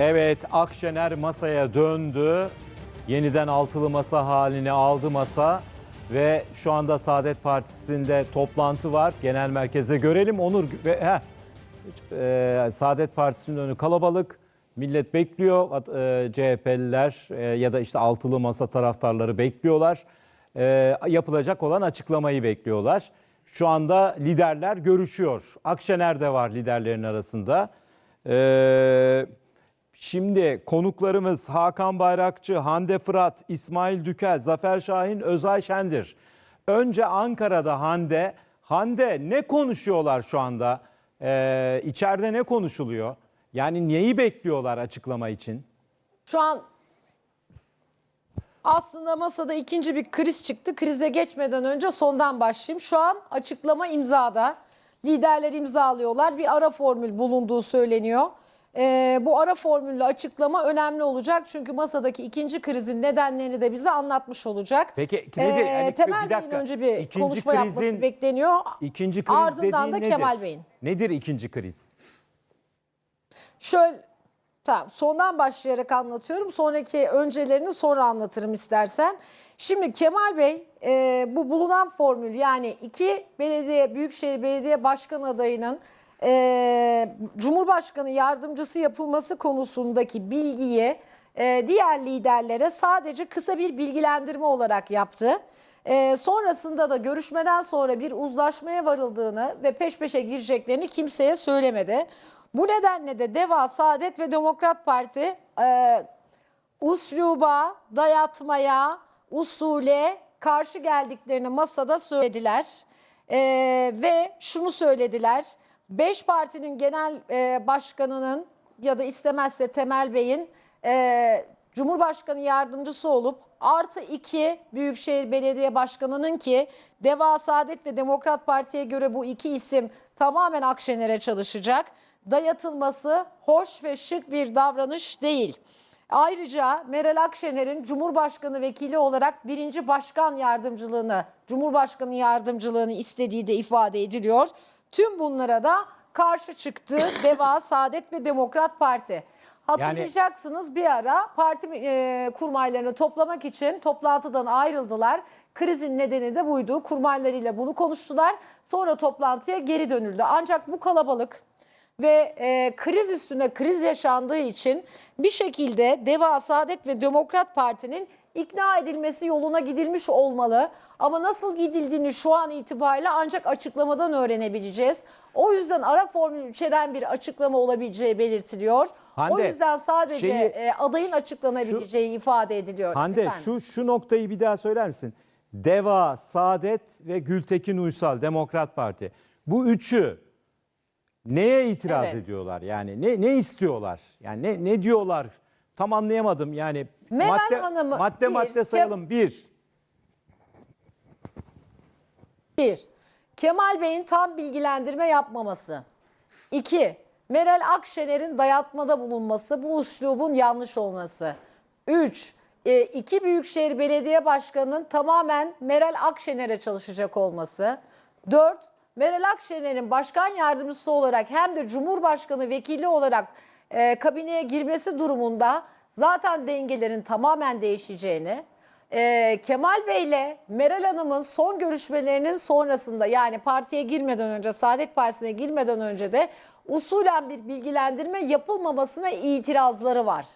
Evet Akşener masaya döndü. Yeniden altılı masa halini aldı masa ve şu anda Saadet Partisi'nde toplantı var. Genel merkezde görelim Onur ve heh, e, Saadet Partisi'nin önü kalabalık. Millet bekliyor. E, CHP'liler e, ya da işte altılı masa taraftarları bekliyorlar. E, yapılacak olan açıklamayı bekliyorlar. Şu anda liderler görüşüyor. Akşener de var liderlerin arasında. Eee Şimdi konuklarımız Hakan Bayrakçı, Hande Fırat, İsmail Dükel, Zafer Şahin, Özay Şendir. Önce Ankara'da Hande. Hande ne konuşuyorlar şu anda? Ee, içeride ne konuşuluyor? Yani neyi bekliyorlar açıklama için? Şu an aslında masada ikinci bir kriz çıktı. Krize geçmeden önce sondan başlayayım. Şu an açıklama imzada. Liderler imzalıyorlar. Bir ara formül bulunduğu söyleniyor. Ee, bu ara formülle açıklama önemli olacak. Çünkü masadaki ikinci krizin nedenlerini de bize anlatmış olacak. Peki, nedir? Ee, Yani Temel bir Bey'in önce bir İkinci konuşma yapması krizin- bekleniyor. İkinci kriz Ardından da dediğin Kemal nedir? Bey'in. Nedir ikinci kriz? Şöyle tamam sondan başlayarak anlatıyorum. Sonraki öncelerini sonra anlatırım istersen. Şimdi Kemal Bey e, bu bulunan formül yani iki belediye büyükşehir belediye başkan adayının e, Cumhurbaşkanı yardımcısı yapılması konusundaki bilgiyi e, diğer liderlere sadece kısa bir bilgilendirme olarak yaptı. E, sonrasında da görüşmeden sonra bir uzlaşmaya varıldığını ve peş peşe gireceklerini kimseye söylemedi. Bu nedenle de Deva, Saadet ve Demokrat Parti e, usluba, dayatmaya, usule karşı geldiklerini masada söylediler. E, ve şunu söylediler. Beş partinin genel e, başkanının ya da istemezse Temel Bey'in e, Cumhurbaşkanı yardımcısı olup artı iki Büyükşehir Belediye Başkanı'nın ki Deva Saadet ve Demokrat Parti'ye göre bu iki isim tamamen Akşener'e çalışacak. Dayatılması hoş ve şık bir davranış değil. Ayrıca Meral Akşener'in Cumhurbaşkanı vekili olarak birinci başkan yardımcılığını, Cumhurbaşkanı yardımcılığını istediği de ifade ediliyor. Tüm bunlara da karşı çıktı Deva, Saadet ve Demokrat Parti. Hatırlayacaksınız bir ara parti e, kurmaylarını toplamak için toplantıdan ayrıldılar. Krizin nedeni de buydu. Kurmaylarıyla bunu konuştular. Sonra toplantıya geri dönüldü. Ancak bu kalabalık ve e, kriz üstüne kriz yaşandığı için bir şekilde Deva, Saadet ve Demokrat Parti'nin ikna edilmesi yoluna gidilmiş olmalı. Ama nasıl gidildiğini şu an itibariyle ancak açıklamadan öğrenebileceğiz. O yüzden ara formül içeren bir açıklama olabileceği belirtiliyor. o Hande, yüzden sadece şeyi- e, adayın açıklanabileceği ifade ediliyor. Hande Efendim? şu şu noktayı bir daha söyler misin? Deva, Saadet ve Gültekin Uysal Demokrat Parti. Bu üçü neye itiraz Evet. ediyorlar? Yani ne ne istiyorlar? Yani ne ne diyorlar? Tam anlayamadım. Yani Meral madde Hanım'ı madde bir, madde sayalım. Bir. Bir, Kemal Bey'in tam bilgilendirme yapmaması. İki, Meral Akşener'in dayatmada bulunması, bu üslubun yanlış olması. Üç, e, iki Büyükşehir Belediye Başkanı'nın tamamen Meral Akşener'e çalışacak olması. Dört, Meral Akşener'in başkan yardımcısı olarak hem de Cumhurbaşkanı vekili olarak e, kabineye girmesi durumunda zaten dengelerin tamamen değişeceğini. Ee, Kemal Bey ile Meral Hanım'ın son görüşmelerinin sonrasında yani partiye girmeden önce, Saadet Partisi'ne girmeden önce de usulen bir bilgilendirme yapılmamasına itirazları var.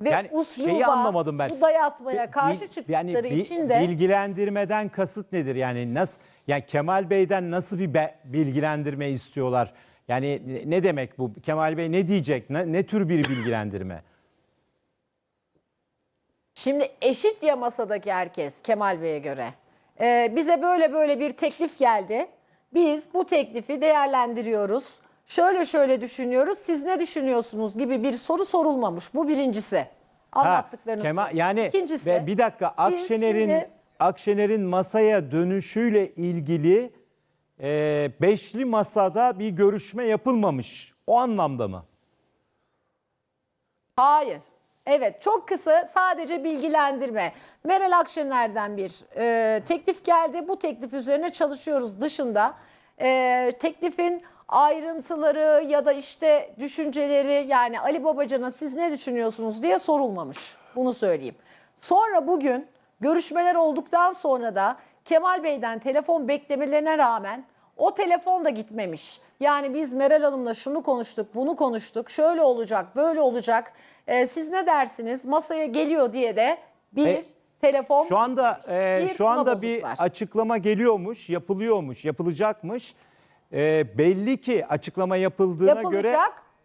Ve Yani usluba, şeyi anlamadım ben. bu dayatmaya karşı bil- çıktıkları yani için de bilgilendirmeden kasıt nedir? Yani nasıl yani Kemal Bey'den nasıl bir be- bilgilendirme istiyorlar? Yani ne- demek bu? Kemal Bey ne diyecek? Ne, ne tür bir bilgilendirme? Şimdi eşit ya masadaki herkes Kemal Bey'e göre. Ee, bize böyle böyle bir teklif geldi. Biz bu teklifi değerlendiriyoruz. Şöyle şöyle düşünüyoruz. Siz ne düşünüyorsunuz gibi bir soru sorulmamış. Bu birincisi. Ha, Anlattıklarınız. Kemal yani İkincisi. ve bir dakika Akşener'in şimdi- Akşener'in masaya dönüşüyle ilgili e, beşli masada bir görüşme yapılmamış. O anlamda mı? Hayır. Evet çok kısa sadece bilgilendirme. Meral Akşener'den bir e, teklif geldi. Bu teklif üzerine çalışıyoruz dışında. E, teklifin ayrıntıları ya da işte düşünceleri yani Ali Babacan'a siz ne düşünüyorsunuz diye sorulmamış. Bunu söyleyeyim. Sonra bugün görüşmeler olduktan sonra da Kemal Bey'den telefon beklemelerine rağmen o telefon da gitmemiş. Yani biz Meral Hanım'la şunu konuştuk, bunu konuştuk, şöyle olacak, böyle olacak. Ee, siz ne dersiniz? Masaya geliyor diye de bir E, telefon Şu anda e, Bir şu anda bir açıklama geliyormuş, yapılıyormuş, yapılacakmış. E, belli ki açıklama yapıldığına Yapılacak. göre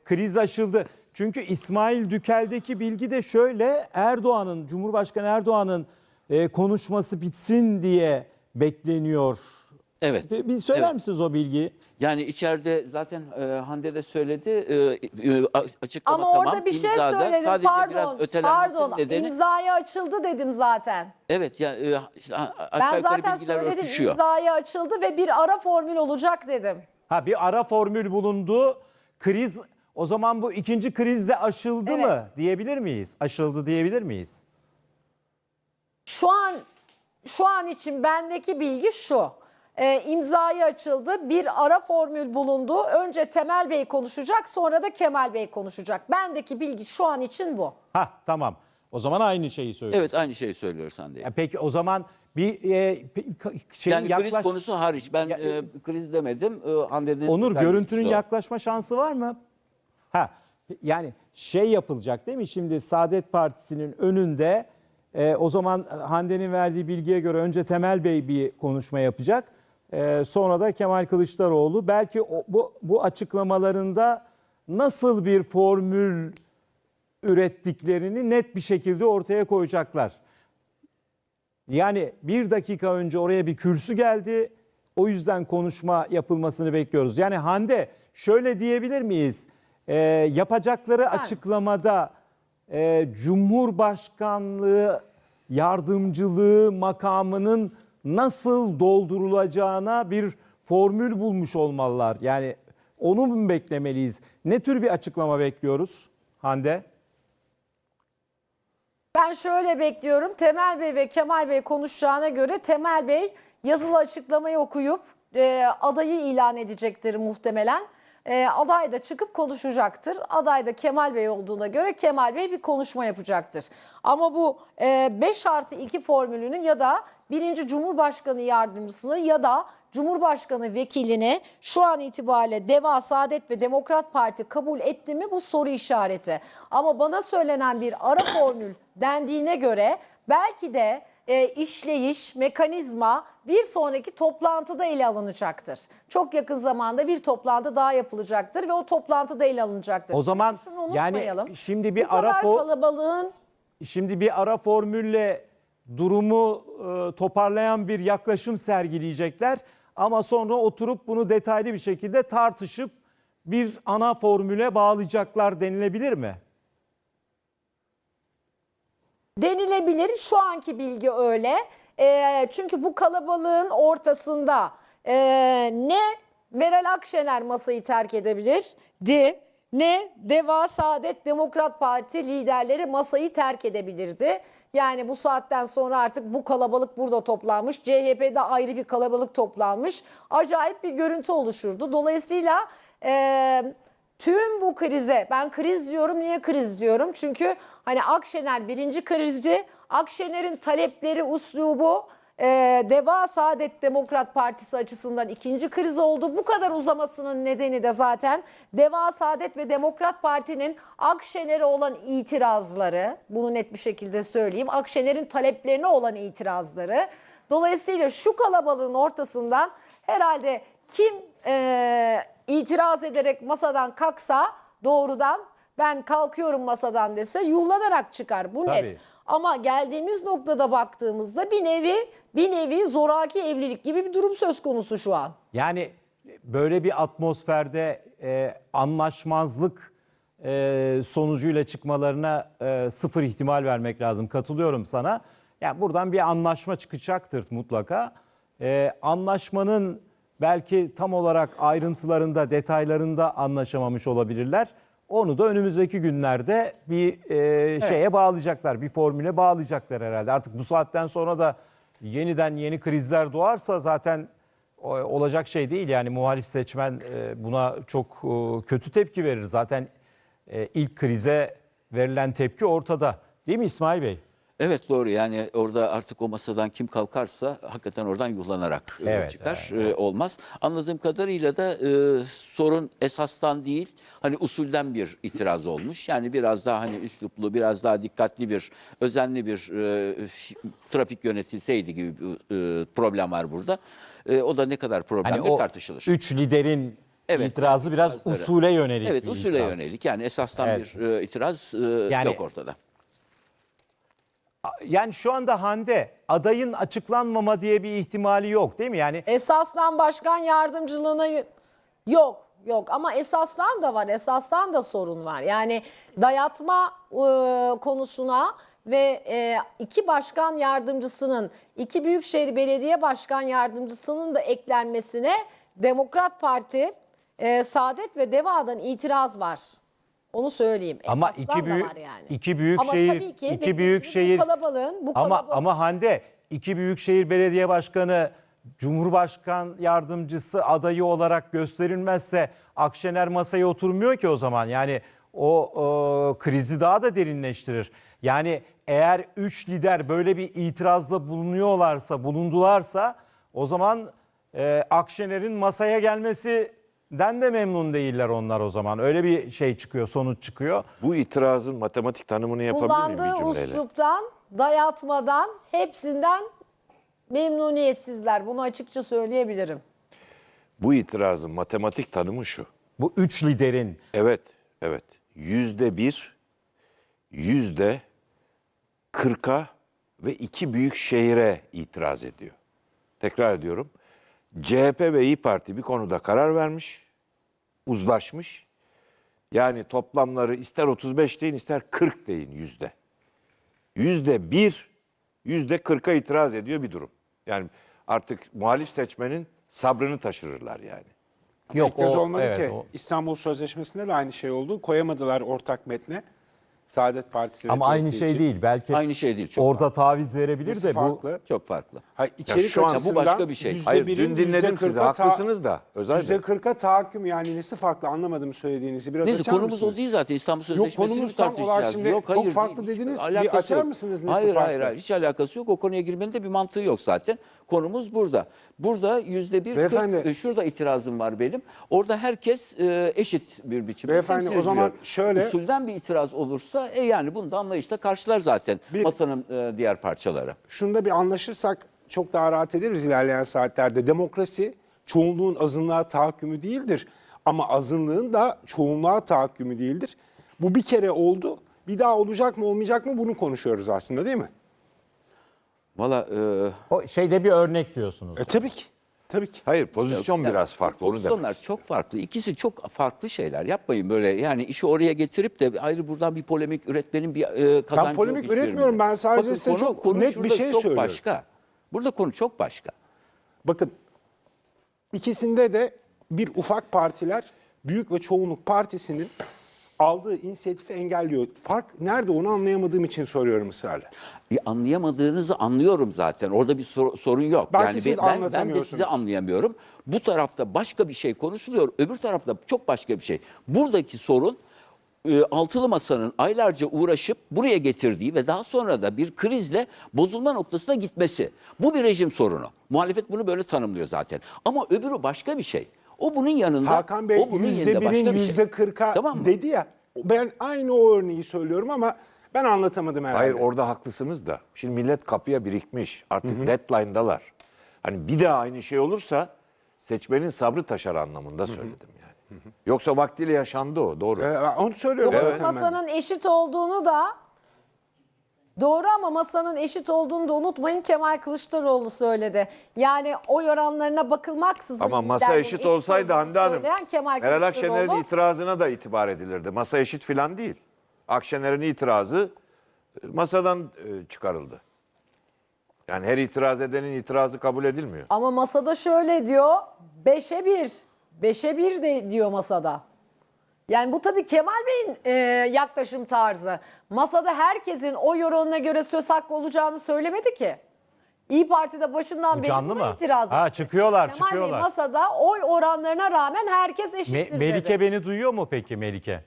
kriz aşıldı. Çünkü İsmail Dükel'deki bilgi de şöyle Erdoğan'ın, Cumhurbaşkanı Erdoğan'ın e, konuşması bitsin diye bekleniyor. Evet. Bir söyler Evet. misiniz o bilgiyi? Yani içeride zaten e, Hande de söyledi. E, e, açıklama Ama tamam. orada bir şey imzada. söyledim. Sadece pardon. biraz Pardon. nedeni. İmzaya açıldı dedim zaten. Evet ya e, işte, Ben aşağı yukarı zaten bilgiler söyledim. örtüşüyor. İmzaya açıldı ve bir ara formül olacak dedim. Ha bir ara formül bulundu. Kriz o zaman bu ikinci kriz de aşıldı Evet. mı diyebilir miyiz? Aşıldı diyebilir miyiz? Şu an şu an için bendeki bilgi şu. Ee, imzaya açıldı. Bir ara formül bulundu. Önce Temel Bey konuşacak, sonra da Kemal Bey konuşacak. Bendeki bilgi şu an için bu. Ha tamam. O zaman aynı şeyi söylüyoruz. Evet aynı şeyi söylüyoruz Hande. E, Peki o zaman bir e, şeyin yani yaklaş... kriz konusu hariç. Ben Ya- e, kriz demedim. E, Hande'nin Onur görüntünün o. yaklaşma şansı var mı? Ha yani şey yapılacak değil mi? Şimdi Saadet Partisi'nin önünde e, o zaman Hande'nin verdiği bilgiye göre önce Temel Bey bir konuşma yapacak. E, sonra da Kemal Kılıçdaroğlu. Belki o, bu, bu açıklamalarında nasıl bir formül ürettiklerini net bir şekilde ortaya koyacaklar. Yani bir dakika önce oraya bir kürsü geldi. O yüzden konuşma yapılmasını bekliyoruz. Yani Hande şöyle diyebilir miyiz? Ee, yapacakları açıklamada e, Cumhurbaşkanlığı yardımcılığı makamının nasıl doldurulacağına bir formül bulmuş olmalılar. Yani onu mu beklemeliyiz? Ne tür bir açıklama bekliyoruz Hande? Ben şöyle bekliyorum. Temel Bey ve Kemal Bey konuşacağına göre Temel Bey yazılı açıklamayı okuyup e, adayı ilan edecektir muhtemelen. E, aday da çıkıp konuşacaktır. Aday da Kemal Bey olduğuna göre Kemal Bey bir konuşma yapacaktır. Ama bu 5 artı 2 formülünün ya da birinci Cumhurbaşkanı yardımcısını ya da Cumhurbaşkanı vekilini şu an itibariyle Deva, Saadet ve Demokrat Parti kabul etti mi bu soru işareti. Ama bana söylenen bir ara formül dendiğine göre belki de e, işleyiş, mekanizma bir sonraki toplantıda ele alınacaktır. Çok yakın zamanda bir toplantı daha yapılacaktır ve o toplantıda ele alınacaktır. O zaman Şunu yani unutmayalım. şimdi bu bir ara kadar fo- kalabalığın Şimdi bir ara formülle durumu e, toparlayan bir yaklaşım sergileyecekler ama sonra oturup bunu detaylı bir şekilde tartışıp bir ana formüle bağlayacaklar denilebilir mi? Denilebilir. Şu anki bilgi öyle. Ee, çünkü bu kalabalığın ortasında ee, ne Meral Akşener masayı terk edebilirdi ne Deva Saadet Demokrat Parti liderleri masayı terk edebilirdi. Yani bu saatten sonra artık bu kalabalık burada toplanmış. CHP'de ayrı bir kalabalık toplanmış. Acayip bir görüntü oluşurdu. Dolayısıyla ee, Tüm bu krize ben kriz diyorum niye kriz diyorum? Çünkü hani Akşener birinci krizdi. Akşener'in talepleri, uslubu e, Deva Saadet Demokrat Partisi açısından ikinci kriz oldu. Bu kadar uzamasının nedeni de zaten Deva Saadet ve Demokrat Parti'nin Akşener'e olan itirazları. Bunu net bir şekilde söyleyeyim. Akşener'in taleplerine olan itirazları. Dolayısıyla şu kalabalığın ortasından herhalde kim e, itiraz ederek masadan kalksa doğrudan ben kalkıyorum masadan dese yuhlanarak çıkar. Bu Tabii. net. Ama geldiğimiz noktada baktığımızda bir nevi bir nevi zoraki evlilik gibi bir durum söz konusu şu an. Yani böyle bir atmosferde e, anlaşmazlık e, sonucuyla çıkmalarına e, sıfır ihtimal vermek lazım. Katılıyorum sana. Yani buradan bir anlaşma çıkacaktır mutlaka. E, anlaşmanın belki tam olarak ayrıntılarında, detaylarında anlaşamamış olabilirler. Onu da önümüzdeki günlerde bir e, şeye bağlayacaklar, bir formüle bağlayacaklar herhalde. Artık bu saatten sonra da yeniden yeni krizler doğarsa zaten olacak şey değil. Yani muhalif seçmen e, buna çok e, kötü tepki verir. Zaten e, ilk krize verilen tepki ortada. Değil mi İsmail Bey? Evet doğru yani orada artık o masadan kim kalkarsa hakikaten oradan yuhlanarak e, Evet, çıkar e, olmaz. Anladığım kadarıyla da e, sorun esastan değil hani usulden bir itiraz olmuş. Yani biraz daha hani üsluplu biraz daha dikkatli bir özenli bir e, trafik yönetilseydi gibi bir e, problem var burada. E, o da ne kadar problemdir Hani tartışılır. üç liderin Evet, itirazı biraz itirazları. usule yönelik Evet usule itiraz. yönelik yani esastan Evet. bir e, itiraz e, Yani- yok ortada. Yani şu anda Hande adayın açıklanmama diye bir ihtimali yok değil mi? Yani Esaslan başkan yardımcılığına yok. Yok ama esaslan da var. Esaslan da sorun var. Yani dayatma e, konusuna ve e, iki başkan yardımcısının, iki büyükşehir belediye başkan yardımcısının da eklenmesine Demokrat Parti, e, Saadet ve Deva'dan itiraz var. Onu söyleyeyim. Ama iki da büyük var yani. iki büyük Ama şehir tabii ki iki dediğim büyük gibi şehir bu kalabalığın bu ama kalabalığın ama Hande iki büyükşehir belediye başkanı Cumhurbaşkan yardımcısı adayı olarak gösterilmezse Akşener masaya oturmuyor ki o zaman. Yani o, o krizi daha da derinleştirir. Yani eğer üç lider böyle bir itirazda bulunuyorlarsa, bulundularsa o zaman e, Akşener'in masaya gelmesinden de memnun değiller onlar o zaman. Öyle bir şey çıkıyor, sonuç çıkıyor. Bu itirazın matematik tanımını yapabilir miyim bir kullandığı cümleyle? üsluptan, dayatmadan hepsinden memnuniyetsizler. Bunu açıkça söyleyebilirim. Bu itirazın matematik tanımı şu. Bu üç liderin Evet, evet. Yüzde bir, yüzde kırka ve iki büyük şehire itiraz ediyor. Tekrar ediyorum. CHP ve İyi Parti bir konuda karar vermiş, uzlaşmış. Yani toplamları ister 35 deyin ister 40 deyin yüzde. Yüzde bir, yüzde 40'a itiraz ediyor bir durum. Yani artık muhalif seçmenin sabrını taşırırlar yani. yok İlk göz o- olmadı evet, ki. o- İstanbul Sözleşmesi'nde de aynı şey oldu. Koyamadılar ortak metne. Saadet Partisi. Ama aynı şey için. değil. Belki Aynı şey değil, çok orada taviz verebilir de bu farklı? Çok farklı. Hayır, içerik şu an- Ya bu başka bir şey. Hayır dün dinledim sizi haklısınız da Özel Bey. Yüzde kırka tahakküm yani nesi farklı anlamadım söylediğinizi. Biraz Neyse açar konumuz mısınız? o değil zaten İstanbul Yok, Sözleşmesi'ni konumuz tam olarak şimdi çok hayır, farklı değil. dediniz. Bir açar yok. mısınız nesi hayır, farklı? Hayır hayır hiç alakası yok. O konuya girmenin de bir mantığı yok zaten. Konumuz burada. Burada yüzde bir Beyefendi- e, şurada itirazım var benim. Orada herkes e, eşit bir biçimde Beyefendi, temsil o zaman ediliyor. şöyle- Usulden bir itiraz olursa e, yani bunu da anlayışla karşılar zaten Bir- masanın e, diğer parçaları. Şunda bir anlaşırsak çok daha rahat ederiz ilerleyen saatlerde. Demokrasi çoğunluğun azınlığa tahakkümü değildir. Ama azınlığın da çoğunluğa tahakkümü değildir. Bu bir kere oldu. Bir daha olacak mı olmayacak mı bunu konuşuyoruz aslında değil mi? Valla e, o şeyde bir örnek diyorsunuz. E tabii ki. Tabii ki. Hayır pozisyon Yani biraz farklı onu demek. Pozisyonlar çok farklı. İkisi çok farklı şeyler. Yapmayın böyle yani işi oraya getirip de ayrı buradan bir polemik üretmenin bir e, kazancı yok polemik üretmiyorum. Ben sadece size çok net bir şey çok söylüyorum. başka. Burada konu çok başka. Bakın ikisinde de bir ufak partiler büyük ve çoğunluk partisinin aldığı inisiyatifi engelliyor. Fark nerede onu anlayamadığım için soruyorum ısrarla. E, anlayamadığınızı anlıyorum zaten. Orada bir sor- sorun yok. Belki yani siz ben, ben de size anlayamıyorum. Bu tarafta başka bir şey konuşuluyor. Öbür tarafta çok başka bir şey. Buradaki sorun e, altılı masanın aylarca uğraşıp buraya getirdiği ve daha sonra da bir krizle bozulma noktasına gitmesi. Bu bir rejim sorunu. Muhalefet bunu böyle tanımlıyor zaten. Ama öbürü başka bir şey. O bunun yanında. Hakan Bey o bunun yüzde birin şey. yüzde kırka dedi ya. Ben aynı o örneği söylüyorum ama ben anlatamadım herhalde. Hayır orada haklısınız da. Şimdi millet kapıya birikmiş. Artık deadline'dalar. Hani bir daha aynı şey olursa seçmenin sabrı taşar anlamında söyledim yani. Yoksa vaktiyle yaşandı o doğru. Ee, onu söylüyorum Yok, zaten ben. masanın eşit olduğunu da doğru ama masanın eşit olduğunu da unutmayın Kemal Kılıçdaroğlu söyledi. Yani oy oranlarına bakılmaksızın Ama masa liderlerin eşit olsaydı Hande Hanım, Kemal Meral Akşener'in itirazına da itibar edilirdi. Masa eşit filan değil. Akşener'in itirazı e, masadan e, çıkarıldı. Yani her itiraz edenin itirazı kabul edilmiyor. ama masada şöyle diyor 5'e 1 5'e 1 de diyor masada. Yani bu tabii Kemal Bey'in e, yaklaşım tarzı. Masada herkesin oy oranına göre söz hakkı olacağını söylemedi ki. İyi Parti'de başından Bu beri canlı buna mı? itiraz Ha etti. çıkıyorlar, Kemal Bey çıkıyorlar. masada oy oranlarına rağmen herkes Me- eşittir dedi. Melike beni duyuyor mu peki Melike?